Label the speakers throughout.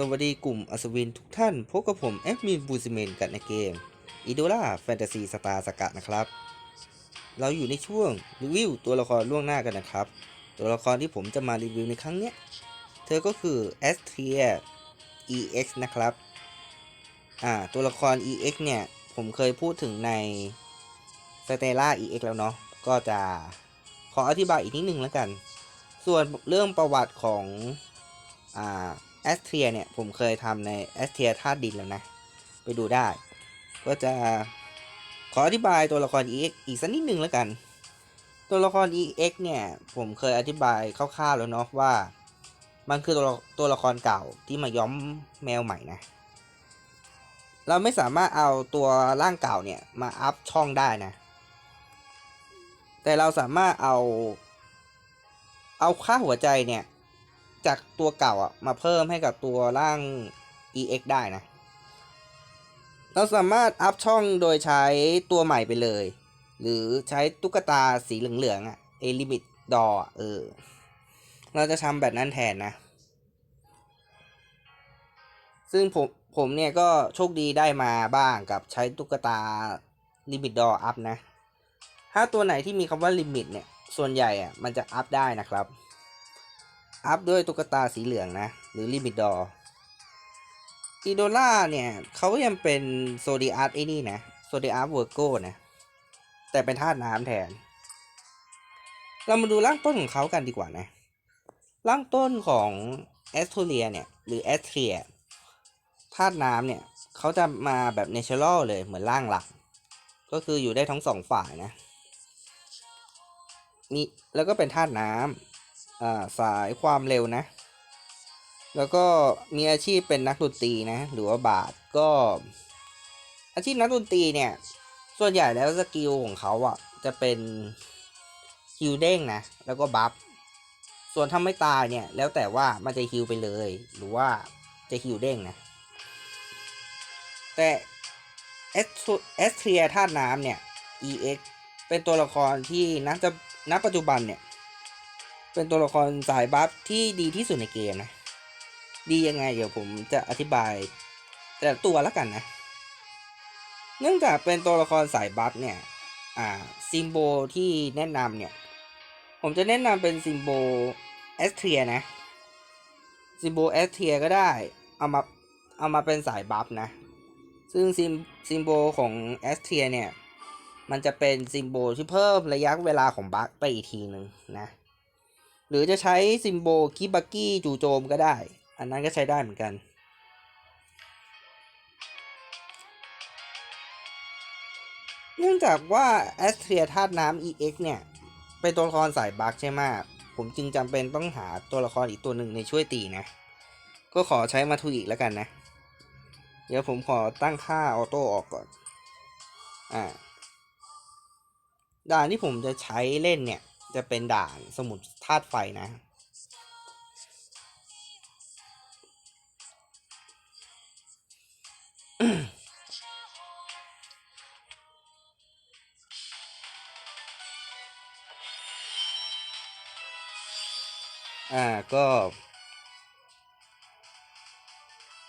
Speaker 1: สวัสดีกลุ่มอัศวินทุกท่าน พบกับผมแอดมินบูซิเมนกันในเกมอีโดล่าแฟนตาซีสตาร์สกัดนะครับ เราอยู่ในช่วงรีวิวตัวละครล่วงหน้ากันนะครับ ตัวละครที่ผมจะมารีวิวในครั้งเนี้ย เธอก็คือแอสเทีย EX นะครับ อ่า ตัวละคร EX เนี่ย ผมเคยพูดถึงใน s t e l l a EX แล้วเนาะ ก็จะขออธิบายอีกนิดนึงแล้วกัน ส่วนเรื่องประวัติของ อ่า แอสเทียเนี่ยผมเคยทำในแอสเทียธาตุดินแล้วนะ ไปดูได้ ก็จะขออธิบายตัวละคร EX อีกสักนิดนึงแล้วกัน ตัวละคร EX เนี่ย ผมเคยอธิบายคร่าวๆแล้วเนาะว่า มันคือตัวตัวละครเก่าที่มาย้อมแมวใหม่นะ เราไม่สามารถเอาตัวร่างเก่าเนี่ย มาอัพช่องได้นะ แต่เราสามารถเอา เอาค่าหัวใจเนี่ย จากตัวเก่าอะมาเพิ่มให้กับตัวร่าง EX ได้นะ เราสามารถอัพช่องโดยใช้ตัวใหม่ไปเลย หรือใช้ตุ๊กตาสีเหลืองๆอะเอลิมิตดอเออ เราจะทำแบบนั้นแทนนะ ซึ่งผมผมเนี่ยก็โชคดีได้มาบ้างกับใช้ตุ๊กตาลิมิตดออัพนะ ถ้าตัวไหนที่มีคำว่าลิมิตเนี่ย ส่วนใหญ่อะมันจะอัพได้นะครับ อัพด้วยตุ๊กตาสีเหลืองนะ หรือลิมิตดออีโดล่าเนี่ยเขายังเป็นโซดีอาร์ไอ้นี่นะโซดีอาร์เวอร์โก้นะ แต่เป็นธาตุน้ำแทน เรามาดูร่างต้นของเขากันดีกว่านะ ร่างต้นของแอสโทเรียเนี่ย หรือแอสเทียธาตุน้ำเนี่ยเขาจะมาแบบเนเชอรัลเลยเหมือนร่างหลัก ก็คืออยู่ได้ทั้งสองฝ่ายนะมีแล้วก็เป็นธาตุน้ำ สายความเร็วนะ แล้วก็มีอาชีพเป็นนักดนตรีนะ หรือว่าบาทก็ อาชีพนักดนตรีเนี่ย ส่วนใหญ่แล้วสกิลของเขาอะ จะเป็นฮิวเด้งนะ แล้วก็บัฟ ส่วนถ้าไม่ตายเนี่ย แล้วแต่ว่ามันจะฮิวไปเลย หรือว่าจะฮิวเด้งนะ แต่เอสเอสเทียธาตุน้ำเนี่ย EX เป็นตัวละครที่นักจะณปัจจุบันเนี่ย เป็นตัวละครสายบัฟที่ดีที่สุดในเกมนะ ดียังไงเดี๋ยวผมจะอธิบาย แต่ละตัวแล้วกันนะ เนื่องจากเป็นตัวละครสายบัฟเนี่ย อ่าซิมโบที่แนะนำเนี่ย ผมจะแนะนำเป็นซิมโบเอสเทียนะ ซิมโบเอสเทียก็ได้ เอามา เอามาเป็นสายบัฟนะ ซึ่งซิมซิมโบของเอสเทียเนี่ยมันจะเป็นซิมโบที่เพิ่มระยะเวลาของบัฟไปอีกทีหนึ่งนะ หรือจะใช้ซิมโบคิบักกี้จู่โจมก็ได้ อันนั้นก็ใช้ได้เหมือนกัน เนื่องจากว่าแอสเทียธาตุน้ำ EX เนี่ย เป็นตัวละครสายบัคใช่ไหมผมจึงจำเป็นต้องหาตัวละครอีกตัวหนึ่งในช่วยตีนะ ก็ขอใช้มาทูอีกแล้วกันนะ เดี๋ยวผมขอตั้งค่าออโต้ออกก่อน อ่าด่านที่ผมจะใช้เล่นเนี่ย จะเป็นด่านสมุดธาตุไฟนะ อ่าก็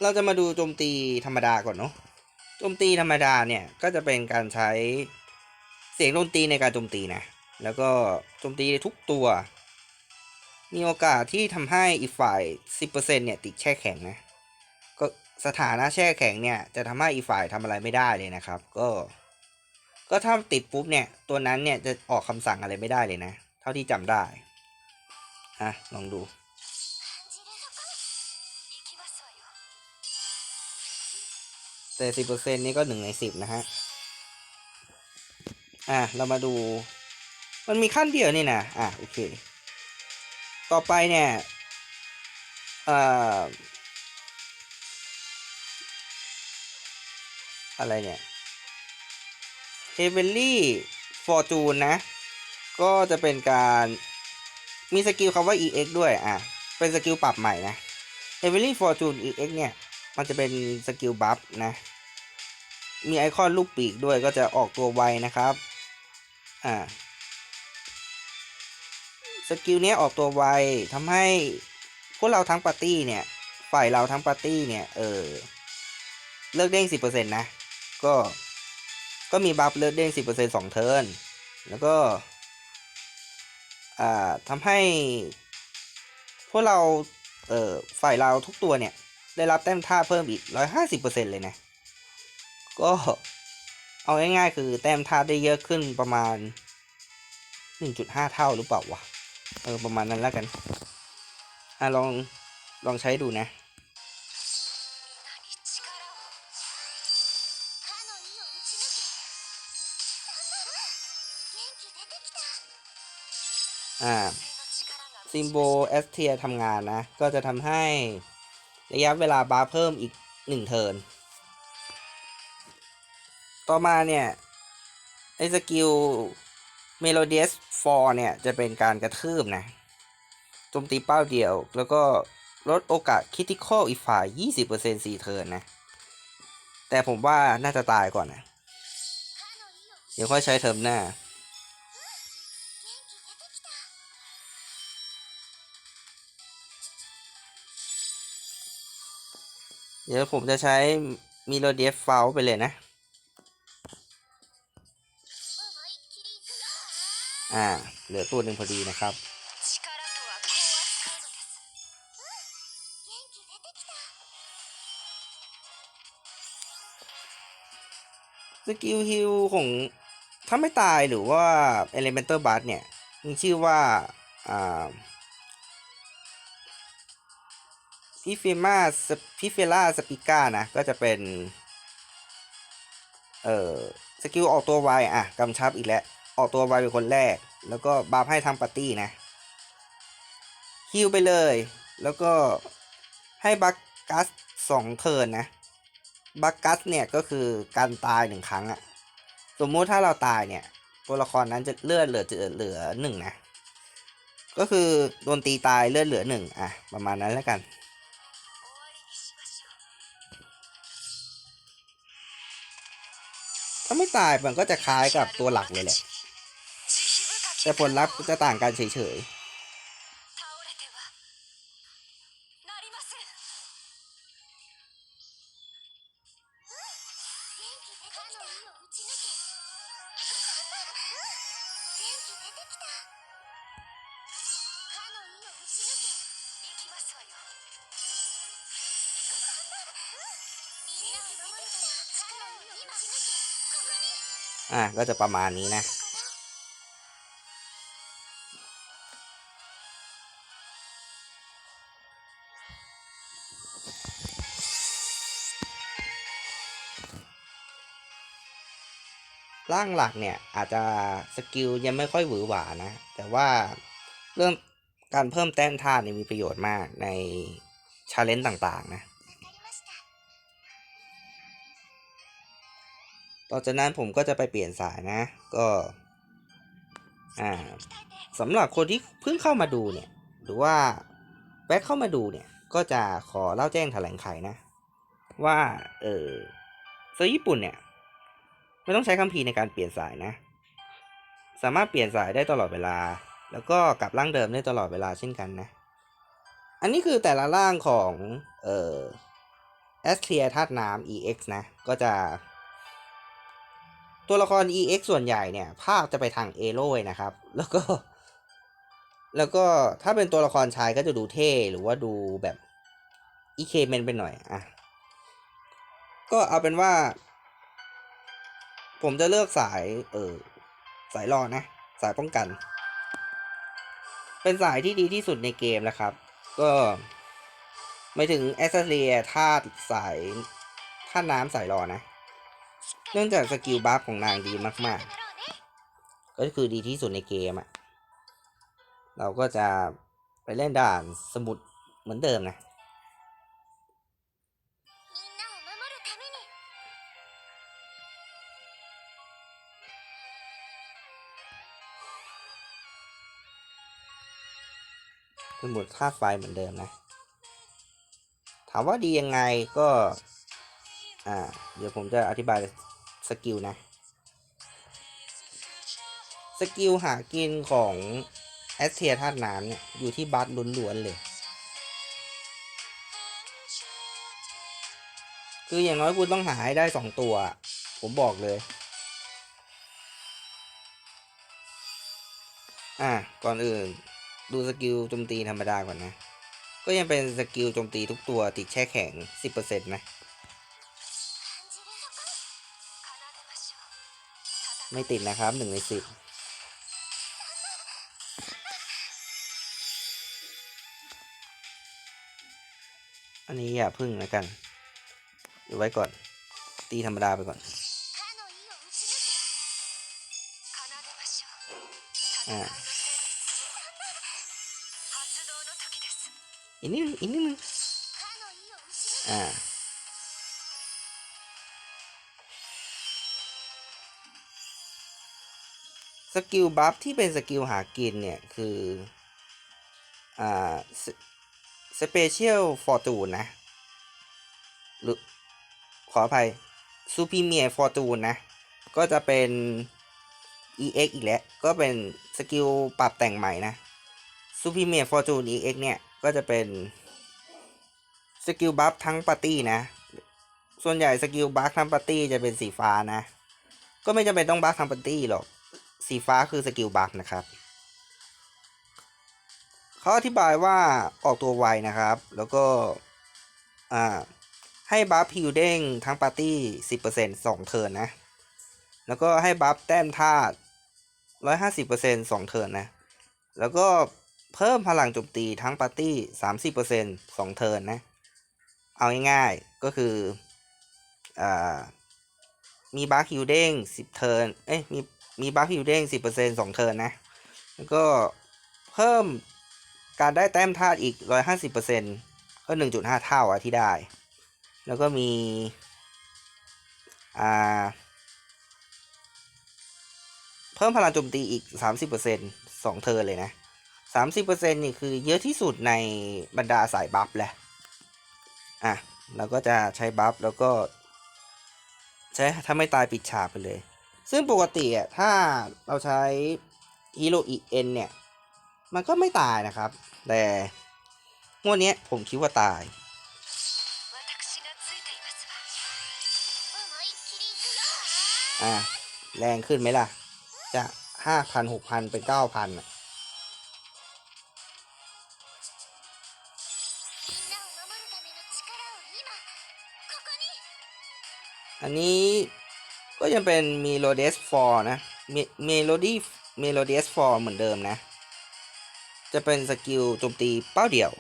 Speaker 1: เราจะมาดูโจมตีธรรมดาก่อนเนาะโจมตีธรรมดาเนี่ย ก็จะเป็นการใช้เสียงดนตรีในการโจมตีนะ แล้วก็โจมตีทุกตัว มีโอกาสที่ทำให้อีกฝ่าย 10%เนี่ยติดแช่แข็งนะ ก็สถานะแช่แข็งเนี่ยจะทำให้อีกฝ่ายทำอะไรไม่ได้เลยนะครับ ก็ ก็ถ้าติดปุ๊บเนี่ยตัวนั้นเนี่ยจะออกคำสั่งอะไรไม่ได้เลยนะ เท่าที่จำได้อะลองดูแต่สิบเปอร์เซ็นนี้ก็หนึ่งในสิบนะฮะ อะ เรามาดู มันมีขั้นเดียวนี่นะอะโอเค ต่อไปเนี่ยเอ่ออะไรเนี่ยเฮเวลลี่ฟอร์จูนนะ ก็จะเป็นการมีสกิลคำว่า EX ด้วย อะ เป็นสกิลปรับใหม่นะ Heavenly Fortune EX เนี่ย มันจะเป็นสกิลบัฟนะ มีไอคอนลูกปีกด้วยก็จะออกตัวไวนะครับ อ่า สกิลเนี้ยออกตัวไวทำให้พวกเราทั้งปาร์ตี้เนี่ย ฝ่ายเราทั้งปาร์ตี้เนี่ย เออ เลิกเด้งสิบเปอร์เซ็นต์นะ ก็ ก็มีบัฟเลิกเด้งสิบเปอร์เซ็นต์สองเทิร์น แล้วก็ อ่าทำให้ พวกเรา เอ่อ ฝ่ายเราทุกตัวเนี่ย ได้รับแต้มท่าเพิ่มอีกร้อยห้าสิบเปอร์เซ็นต์เลยนะ ก็เอาง่ายๆคือแต้มท่าได้เยอะขึ้นประมาณหนึ่งจุดห้าเท่าหรือเปล่าวะ เออประมาณนั้นแล้วกันอะลองลองใช้ดูนะอ่าซิมโบเอสเทียทำงานนะ ก็จะทำให้ระยะเวลาบาร์เพิ่มอีกหนึ่งเทิร์นต่อมาเนี่ยไอสกิล เมโลเดียสฟอร์เนี่ย จะเป็นการกระทืบนะโจมตีเป้าเดียว แล้วก็ลดโอกาสคิติคอลอีกฝ่าย 20%สี่เทิร์นนะ แต่ผมว่าน่าจะตายก่อนนะ เดี๋ยวค่อยใช้เทอมหน้า เดี๋ยวผมจะใช้มิโลเดียฟเฟลไปเลยนะ อ่า เหลือตัวหนึ่งพอดีนะครับ สกิลฮิลของถ้าไม่ตายหรือว่า Elemental b u s เนี่ยมีชื่อว่าอ่าพิเฟมาพิเฟล่าสปิก้านะ ก็จะเป็น เอ่อ สกิลออกตัวไวอะ กำชับอีกแล้ว ออกตัวไวเป็นคนแรก แล้วก็บัฟให้ทางปาร์ตี้นะฮิลไปเลย แล้วก็ให้บักกัสสองเทิร์นนะบักกัสเนี่ยก็คือการตายหนึ่งครั้งอะสมมุติถ้าเราตายเนี่ย ตัวละครนั้นจะเลือดเหลือจะเหลือหนึ่งนะ ก็คือโดนตีตายเลือดเหลือหนึ่งอะประมาณนั้นแล้วกัน ถ้าไม่ตายมันก็จะคล้ายกับตัวหลักเลยแหละ แต่ผลลัพธ์จะต่างกันเฉยๆอะก็จะประมาณนี้นะ ร่างหลักเนี่ยอาจจะสกิลยังไม่ค่อยหวือหวานะ แต่ว่าเรื่องการเพิ่มแต้มท่าเนี่ยมีประโยชน์มากในชาเลนจ์ต่างๆนะ ต่อจากนั้นผมก็จะไปเปลี่ยนสายนะ ก็อ่าสำหรับคนที่เพิ่งเข้ามาดูเนี่ย หรือว่าแบ็คเข้ามาดูเนี่ย ก็จะขอเล่าแจ้งแถลงไขนะ ว่า เออเซอร์ญี่ปุ่นเนี่ย ไม่ต้องใช้คำพีร์ในการเปลี่ยนสายนะ สามารถเปลี่ยนสายได้ตลอดเวลา แล้วก็กลับร่างเดิมได้ตลอดเวลาเช่นกันนะ อันนี้คือแต่ละร่างของเอ่อแอสเทียธาตุน้ำ EX นะ ก็จะ ตัวละคร EX ส่วนใหญ่เนี่ย ภาพจะไปทางเอโร่นะครับ แล้วก็ แล้วก็ถ้าเป็นตัวละครชายก็จะดูเท่ หรือว่าดูแบบอีเคเมนไปหน่อย อะ ก็เอาเป็นว่า ผมจะเลือกสาย เออสายรอนะ สายป้องกัน เป็นสายที่ดีที่สุดในเกมแล้วครับ ก็ไม่ถึงแอสเซเรียธาตุสายธาตุน้ำสายรอนะ เนื่องจากสกิลบัฟของนางดีมากๆ ก็คือดีที่สุดในเกมอะเราก็จะไปเล่นด่านสมุดเหมือนเดิมนะ สมุดค่าไฟเหมือนเดิมนะ ถามว่าดียังไงก็ อ่า เดี๋ยวผมจะอธิบายสกิลนะ สกิลหากินของแอสเทียธาตุน้ำเนี่ยอยู่ที่บัตล้วนๆเลยคืออย่างน้อยคุณต้องหาให้ได้สองตัว ผมบอกเลย อะ ก่อนอื่น ดูสกิลโจมตีธรรมดาก่อนนะ ก็ยังเป็นสกิลโจมตีทุกตัวติดแช่แข็ง 10%นะ ไม่ติดนะครับหนึ่งในสิบอันนี้อย่าพึ่งแล้วกันเดี๋ยวไว้ก่อน ตีธรรมดาไปก่อน อ่า อีกนิดนึงอีกนิดนึงอ่าสกิลบัฟที่เป็นสกิลหากินเนี่ยคืออ่าสเปเชียลฟอร์จูนนะหรือขออภัยซูพิเมียฟอร์จูนนะ ก็จะเป็น EX อีกแล้ว ก็เป็นสกิลปรับแต่งใหม่นะซูพิเมียฟอร์จูน EX เนี่ย ก็จะเป็นสกิลบัฟทั้งปาร์ตี้นะ ส่วนใหญ่สกิลบัฟทั้งปาร์ตี้จะเป็นสีฟ้านะ ก็ไม่จำเป็นต้องบัฟทั้งปาร์ตี้หรอก สีฟ้าคือสกิลบัฟนะครับ เขาอธิบายว่าออกตัวไวนะครับ แล้วก็อ่าให้บัฟฮิวเด้งทั้งปาร์ตี้สิบเปอร์เซ็นต์สองเทิร์นนะ แล้วก็ให้บัฟแต้มธาตุร้อยห้าสิบเปอร์เซ็นต์สองเทิร์นนะ แล้วก็ เพิ่มพลังโจมตีทั้งปาร์ตี้สามสิบเปอร์เซ็นต์สองเทิร์นนะ เอาง่ายๆ ก็คืออมีบัฟฮิวเด้งสิบเทิร์น เอ้ย มีมีบัฟฮิวเด้งสิบเปอร์เซ็นต์สองเทิร์นนะ แล้วก็เพิ่มการได้แต้มธาตุอีกร้อยห้าสิบเปอร์เซ็นต์ก็หนึ่งจุดห้าเท่าอะที่ได้ แล้วก็มีอ่าเพิ่มพลังโจมตีอีกสามสิบเปอร์เซ็นต์สองเทิร์นเลยนะ สามสิบเปอร์เซ็นต์นี่คือเยอะที่สุดในบรรดาสายบัฟแหละ อะ เราก็จะใช้บัฟแล้วก็ ใช้ถ้าไม่ตายปิดฉากไปเลย ซึ่งปกติอะถ้าเราใช้ฮีโร่อีเอ็นเนี่ย มันก็ไม่ตายนะครับ แต่งวดนี้ผมคิดว่าตาย อะ แรงขึ้นไหมล่ะ จะห้าพันหกพันเป็นเก้าพันอะ อันนี้ก็ยังเป็น Melodious for นะ Melody Melodious for เหมือนเดิมนะ จะเป็นสกิลโจมตีเป้าเดี่ยว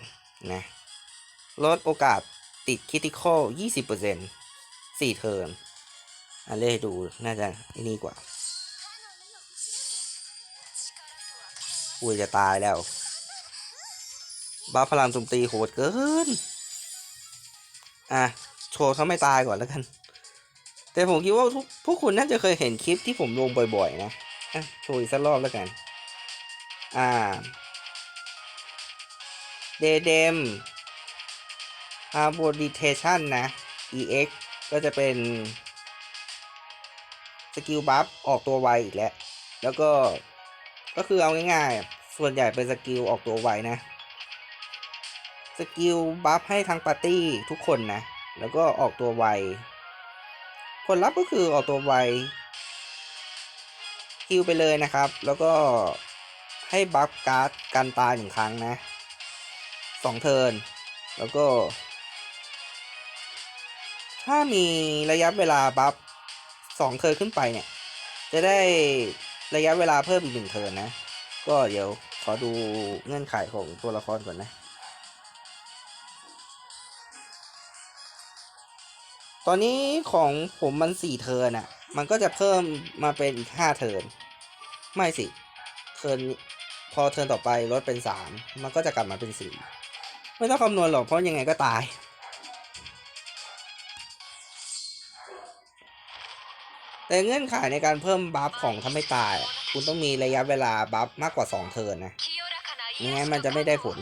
Speaker 1: นะลดโอกาสติดคิติคอล20% 4 เทิร์นอันเล่ดูน่าจะอันนี้กว่าอุ้ยจะตายแล้วบ้าพลังโจมตีโหดเกิน อะโชว์เขาไม่ตายก่อนแล้วกัน แต่ผมคิดว่าทุกพวกคุณน่าจะเคยเห็นคลิปที่ผมลงบ่อยๆ นะอะโชว์อีกสักรอบแล้วกัน อ่าเดเดม a r b o r i t a t i o n นะ EX ก็จะเป็น สกิลบัฟออกตัวไวอีกแล้ว แล้วก็ก็คือเอาง่ายๆ ส่วนใหญ่เป็นสกิลออกตัวไวนะ สกิลบัฟให้ทั้งปาร์ตี้ทุกคนนะ แล้วก็ออกตัวไว ผลลัพธ์ก็คือออกตัวไวฮิวไปเลยนะครับ แล้วก็ให้บัฟการ์ดกันตายหนึ่งครั้งนะสองเทิร์น แล้วก็ ถ้ามีระยะเวลาบัฟสองเทิร์นขึ้นไปเนี่ย จะได้ระยะเวลาเพิ่มอีกหนึ่งเทิร์นนะ ก็เดี๋ยวขอดูเงื่อนไขของตัวละครก่อนนะ ตอนนี้ของผมมันสี่เทิร์นอะมันก็จะเพิ่มมาเป็นอีกห้าเทิร์นไม่สิ เทิร์นพอเทิร์นต่อไปลดเป็นสามมันก็จะกลับมาเป็นสี่ไม่ต้องคำนวณหรอกเพราะยังไงก็ตาย แต่เงื่อนไขในการเพิ่มบัฟของทำให้ตาย คุณต้องมีระยะเวลาบัฟมากกว่าสองเทิร์นนะไม่งั้นมันจะไม่ได้ผล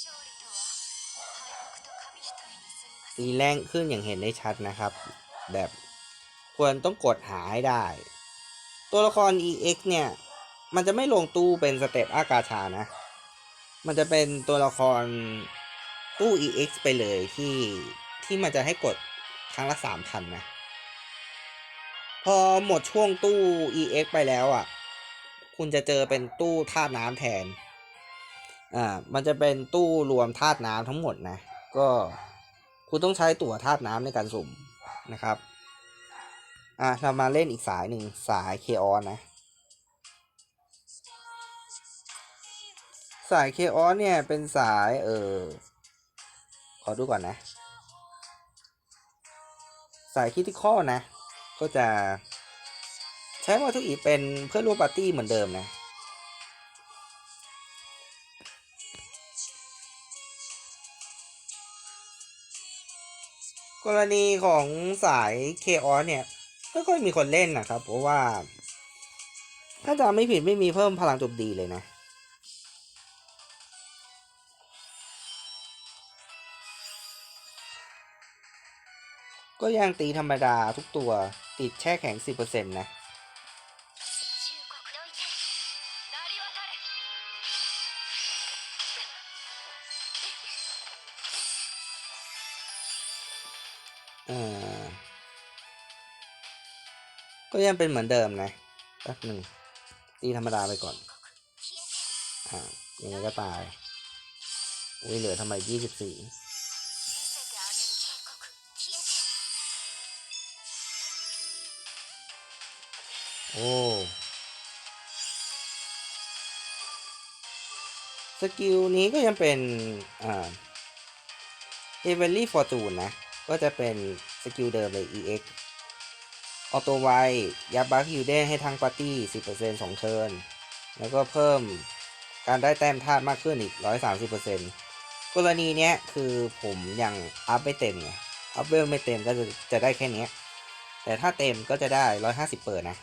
Speaker 2: 勝利とは敗北と紙一重に過ぎません
Speaker 1: ตีแรงขึ้นอย่างเห็นได้ชัดนะครับ แบบควรต้องกดหาให้ได้ ตัวละคร EX เนี่ย มันจะไม่ลงตู้เป็นสเต็ปอากาชานะ มันจะเป็นตัวละครตู้ EX ไปเลยที่ที่มันจะให้กด ครั้งละสามพันนะ พอหมดช่วงตู้ EX ไปแล้วอะ คุณจะเจอเป็นตู้ธาตุน้ำแทน อ่า มันจะเป็นตู้รวมธาตุน้ำทั้งหมดนะ ก็คุณต้องใช้ตั๋วธาตุน้ำในการสุ่มนะครับ อะเรามาเล่นอีกสายหนึ่งสายเคออนนะ สายเคออนเนี่ยเป็นสายเออขอดูก่อนนะ สายคิติคอนะ ก็จะ ใช้วัตถุอีเป็นเพื่อนร่วมปาร์ตี้เหมือนเดิมนะ กรณีของสายเคออเนี่ยไม่ค่อยมีคนเล่นนะครับ เพราะว่า ถ้าจำไม่ผิดไม่มีเพิ่มพลังจมตีเลยนะ ก็ยังตีธรรมดาทุกตัวติดแช่แข็ง 10%นะ ก็ยังเป็นเหมือนเดิมนะแป๊บหนึ่งตีธรรมดาไปก่อน อ่ายังไงก็ตาย อุ้ยเหลือทำไม
Speaker 2: 24
Speaker 1: โอ้สกิลนี้ก็ยังเป็นอ่าเอเวอรี่ฟอร์จูนนะ ก็จะเป็นสกิลเดิมเลย EX ออโตไวยับบัคฮิวเดนให้ทั้งปาร์ตี้ 10%สองเทิร์น แล้วก็เพิ่มการได้แต้มธาตุมากขึ้นอีก 130%กรณีเนี้ยคือผมยังอัพไม่เต็มไง อัพเวลไม่เต็มก็จะจะได้แค่นี้ แต่ถ้าเต็มก็จะได้ 150 เปิดนะ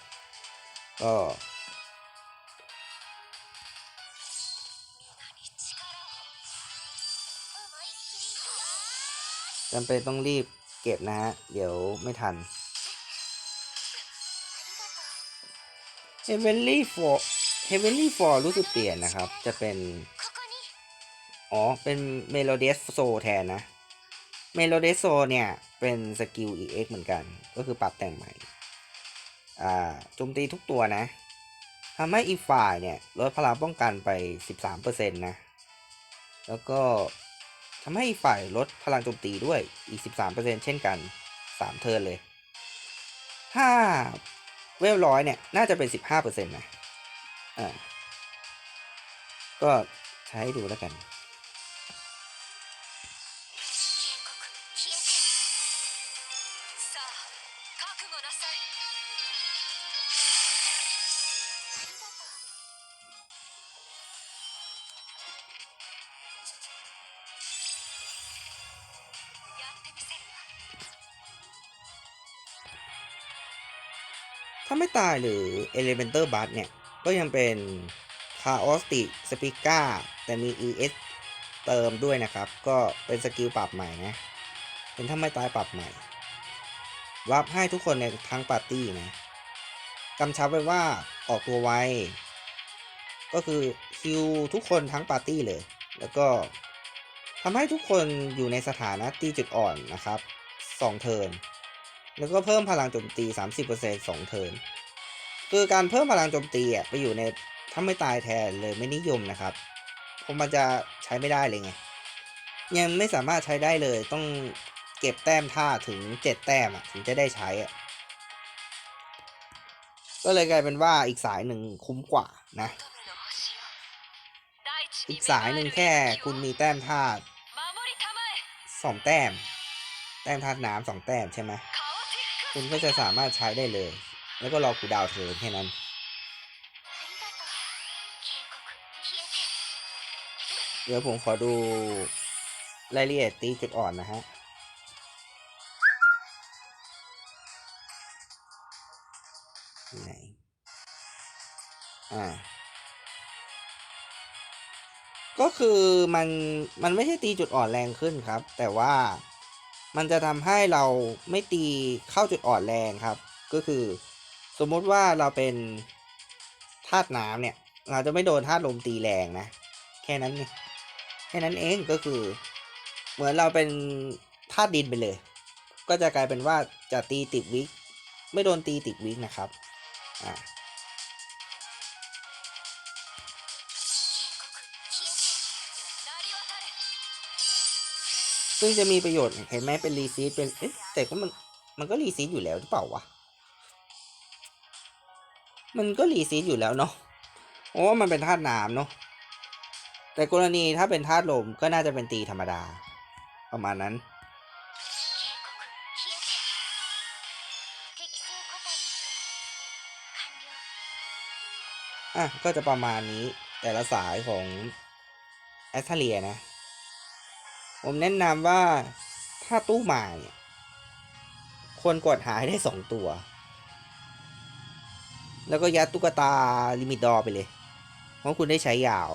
Speaker 1: จำเป็นต้องรีบเก็บนะฮะ เดี๋ยวไม่ทันเฮเวนลี่ For Heavenly For รู้สึกเปลี่ยนนะครับ จะเป็น อ๋อ เป็นเมโลเดสโซแทนนะเมโลเดสโซเนี่ย เป็นสกิล EX เหมือนกัน ก็คือปรับแต่งใหม่ อ่าโจมตีทุกตัวนะทำให้อีกฝ่ายเนี่ยลดพลังป้องกันไป 13%นะ แล้วก็ทำให้อีกฝ่ายลดพลังโจมตีด้วยอีก 13%เช่นกัน 3 เทิร์นเลย ถ้าเวลร้อยเนี่ย น่าจะเป็น 15%นะอ่าก็ใช้ดูแล้วกัน ตายหรือ Elemental b u s เนี่ย ก็ยังเป็น Chaotic s p i k a แต่มี ES เติมด้วยนะครับ ก็เป็นสกิลปรับใหม่นะ เป็นถ้าไม่ตายปรับใหม่ วับให้ทุกคนในทั้งปาร์ตี้นะกำชับไว้ว่าออกตัวไว ก็คือคิวทุกคนทั้งปาร์ตี้เลย แล้วก็ทำให้ทุกคนอยู่ในสถานะตีจุดอ่อนนะครับ 2 เทิร์นแล้วก็เพิ่มพลังโจมตี 30% 2 เทิร์น คือการเพิ่มพลังโจมตีไปอยู่ในถ้าไม่ตายแทนเลยไม่นิยมนะครับเพราะมันจะใช้ไม่ได้เลยไง ยังไม่สามารถใช้ได้เลยต้องเก็บแต้มท่าถึง 7 แต้มถึงจะได้ใช้ก็เลยกลายเป็นว่าอีกสายหนึ่งคุ้มกว่านะ อีกสายหนึ่งแค่คุณมีแต้มธาตุสองแต้ม แต้มธาตุน้ำสองแต้มใช่ไหมคุณก็จะสามารถใช้ได้เลย แล้วก็รอกูดาวเธอแค่นั้น เดี๋ยวผมขอดูรายละเอียดตีจุดอ่อนนะฮะไหนอ่าก็คือมันมันไม่ใช่ตีจุดอ่อนแรงขึ้นครับ แต่ว่ามันจะทำให้เราไม่ตีเข้าจุดอ่อนแรงครับ ก็คือ สมมติว่าเราเป็นธาตุน้ำเนี่ย เราจะไม่โดนธาตุลมตีแรงนะ แค่นั้นไงแค่นั้นเองก็คือ เหมือนเราเป็นธาตุดินไปเลย ก็จะกลายเป็นว่าจะตีติดวิกไม่โดนตีติดวิกนะครับอ่าซึ่งจะมีประโยชน์เห็นไหมเป็นรีซีดเป็นเอ๊ะแต่ก็มันมันก็รีซีดอยู่แล้วหรือเปล่าวะ มันก็รีซีดอยู่แล้วเนาะเพราะว่ามันเป็นธาตุน้ำเนาะแต่กรณีถ้าเป็นธาตุลมก็น่าจะเป็นตีธรรมดา ประมาณนั้น อะ ก็จะประมาณนี้แต่ละสายของแอสเทเลียนะ ผมแนะนำว่าถ้าตู้มาเนี่ยควรกดหายได้สองตัว แล้วก็ยัดตุ๊กตาลิมิตดอไปเลยเพราะคุณได้ใช้ยาว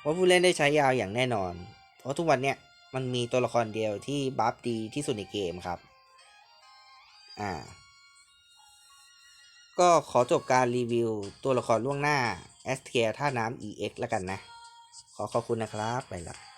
Speaker 1: เพราะผู้เล่นได้ใช้ยาวอย่างแน่นอน เพราะทุกวันเนี่ยมันมีตัวละครเดียวที่บัฟดีที่สุดในเกมครับ อ่า ก็ขอจบการรีวิวตัวละครล่วงหน้า s t ท่าน้ำ EX แล้วกันนะ ขอขอบคุณนะครับ ไปละ